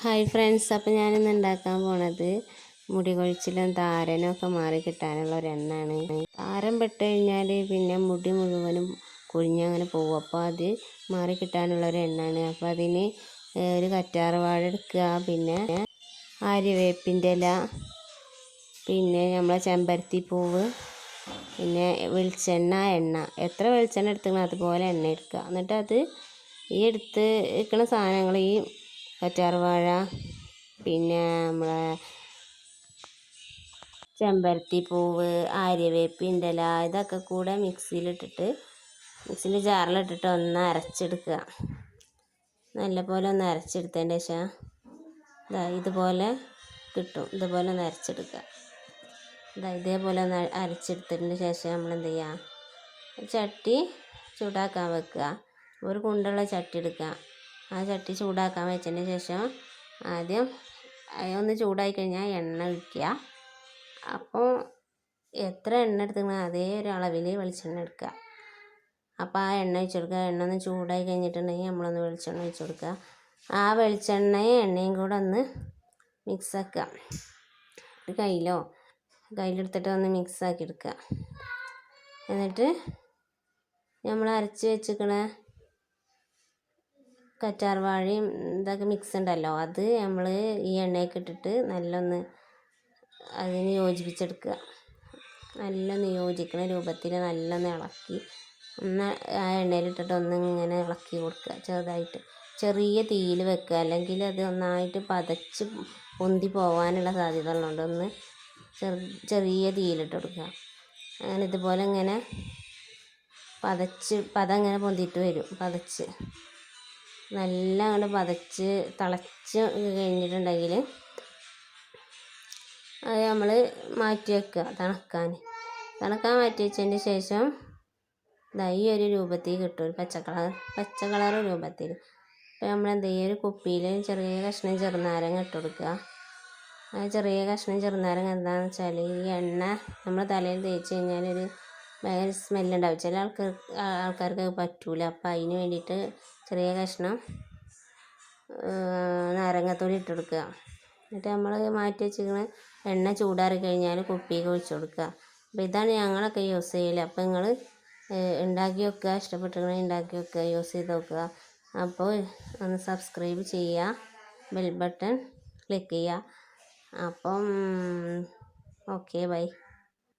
Hi friends അപ്പോൾ ഞാനിന്ന് ഉണ്ടാക്കാൻ പോണത് മുടി കൊഴിച്ചിലും താരനും ഒക്കെ മാറി കിട്ടാനുള്ള ഒരു എണ്ണയാണ് താരം പെട്ട് കഴിഞ്ഞാൽ പിന്നെ മുടി മുഴുവനും കുഴിഞ്ഞങ്ങനെ പോകും. അപ്പോൾ അത് മാറി കിട്ടാനുള്ള ഒരു എണ്ണയാണ് അപ്പോൾ അതിന് ഒരു കറ്റാർ വാഴ എടുക്കുക. പിന്നെ ആര്യവേപ്പിന്റെ ഇല പിന്നെ നമ്മളെ ചെമ്പരത്തി പൂവ് പിന്നെ വെളിച്ചെണ്ണ എണ്ണ. എത്ര വെളിച്ചെണ്ണ എടുത്തിക്കണം അതുപോലെ എണ്ണ എടുക്കുക. എന്നിട്ട് അത് ഈ എടുത്ത് വെക്കുന്ന സാധനങ്ങൾ ഈ കറ്റാർവാഴ പിന്നെ നമ്മളെ ചെമ്പരത്തി പൂവ് ആര്യവേപ്പിന്റെ ഇല ഇതൊക്കെ കൂടെ മിക്സിയിലിട്ടിട്ട് മിക്സിന്റെ ജാറിലിട്ടിട്ട് ഒന്ന് അരച്ചെടുക്കുക. നല്ലപോലെ ഒന്ന് അരച്ചെടുത്തതിന്റെ ശേഷം ഇതാ ഇതുപോലെ കിട്ടും. ഇതുപോലെ ഒന്ന് അരച്ചെടുക്കുക. ഇതാ ഇതേപോലെ ഒന്ന് അരച്ചെടുത്തതിന് ശേഷം നമ്മൾ എന്ത് ചെയ്യുക? ചട്ടി ചൂടാക്കാൻ വെക്കുക. ഒരു കുണ്ടുള്ള ചട്ടി എടുക്കുക. ആ ചട്ടി ചൂടാക്കാൻ വെച്ചതിന് ശേഷം ആദ്യം ഒന്ന് ചൂടായി കഴിഞ്ഞാൽ എണ്ണ ഒഴിക്കുക. അപ്പോൾ എത്ര എണ്ണ എടുത്തിക്കണം അതേ ഒരു അളവിൽ വെളിച്ചെണ്ണ എടുക്കുക. അപ്പോൾ ആ എണ്ണ ഒഴിച്ച് കൊടുക്കുക. എണ്ണ ഒന്ന് ചൂടായി കഴിഞ്ഞിട്ടുണ്ടെങ്കിൽ നമ്മളൊന്ന് വെളിച്ചെണ്ണ ഒഴിച്ച് കൊടുക്കുക. ആ വെളിച്ചെണ്ണയും എണ്ണയും കൂടെ ഒന്ന് മിക്സ് ആക്കുക. ഒരു കയ്യിലോ? കയ്യിലെടുത്തിട്ട് ഒന്ന് മിക്സ് ആക്കി എടുക്കുക. എന്നിട്ട് നമ്മൾ അരച്ച് വെച്ചിക്കണ കറ്റാർ വാഴയും ഇതൊക്കെ മിക്സ് ഉണ്ടല്ലോ അത് നമ്മൾ ഈ എണ്ണയൊക്കെ ഇട്ടിട്ട് നല്ലൊന്ന് അതിന് യോജിപ്പിച്ചെടുക്കുക. നല്ലൊന്ന് യോജിക്കുന്ന രൂപത്തിൽ നല്ലൊന്ന് ഇളക്കി ഒന്ന് ആ എണ്ണയിലിട്ടിട്ട് ഒന്ന് ഇങ്ങനെ ഇളക്കി കൊടുക്കുക ചെറുതായിട്ട്. ചെറിയ തീയിൽ വെക്കുക അല്ലെങ്കിൽ അത് ഒന്നായിട്ട് പതച്ച് പൊന്തി പോകാനുള്ള സാധ്യത ഉള്ളതുകൊണ്ട് ഒന്ന് ചെറു ചെറിയ തീയിലിട്ട് കൊടുക്കുക. അങ്ങനെ ഇതുപോലെ ഇങ്ങനെ പതച്ച് പതം ഇങ്ങനെ പൊന്തിയിട്ട് വരും പതച്ച്. നല്ല അങ്ങോട്ട് പതച്ച് തിളച്ച് കഴിഞ്ഞിട്ടുണ്ടെങ്കിൽ അത് നമ്മൾ മാറ്റി വെക്കുക തണുക്കാൻ. തണുക്കാൻ മാറ്റി വെച്ചതിന് ശേഷം ഈ ഒരു രൂപത്തിൽ കിട്ടും ഒരു പച്ച കളർ പച്ച കളർ രൂപത്തിൽ. അപ്പോൾ നമ്മൾ എന്ത് ചെയ്യുക? ഒരു കുപ്പിയിൽ ചെറിയ കഷ്ണം ചെറുനാരങ്ങ ഇട്ട് കൊടുക്കുക. ആ ചെറിയ കഷ്ണം ചെറുനാരങ്ങ എന്താണെന്ന് വെച്ചാൽ ഈ എണ്ണ നമ്മൾ തലയിൽ തേച്ച് കഴിഞ്ഞാൽ ഒരു ഭയങ്കര സ്മെല്ലുണ്ടാവും ചില ആൾക്കാർ ആൾക്കാർക്ക് പറ്റൂല. അപ്പോൾ അതിന് വേണ്ടിയിട്ട് ചെറിയ കഷ്ണം നാരങ്ങാത്തൊലി ഇട്ട് കൊടുക്കുക എന്നിട്ട് നമ്മൾ മാറ്റി വെച്ചിരിക്കുന്ന എണ്ണ ചൂടാറി കഴിഞ്ഞാൽ കുപ്പിക്ക് ഒഴിച്ച് കൊടുക്കുക. അപ്പോൾ ഇതാണ് ഞങ്ങളൊക്കെ യൂസ് ചെയ്യൽ അപ്പോൾ നിങ്ങൾ ഉണ്ടാക്കി വെക്കുക ഇഷ്ടപ്പെട്ടിട്ടുണ്ടെങ്കിൽ ഉണ്ടാക്കി വെക്കുക യൂസ് ചെയ്ത് നോക്കുക. അപ്പോൾ ഒന്ന് സബ്സ്ക്രൈബ് ചെയ്യുക ബെൽ ബട്ടൺ ക്ലിക്ക് ചെയ്യുക. അപ്പം ഓക്കെ ബൈ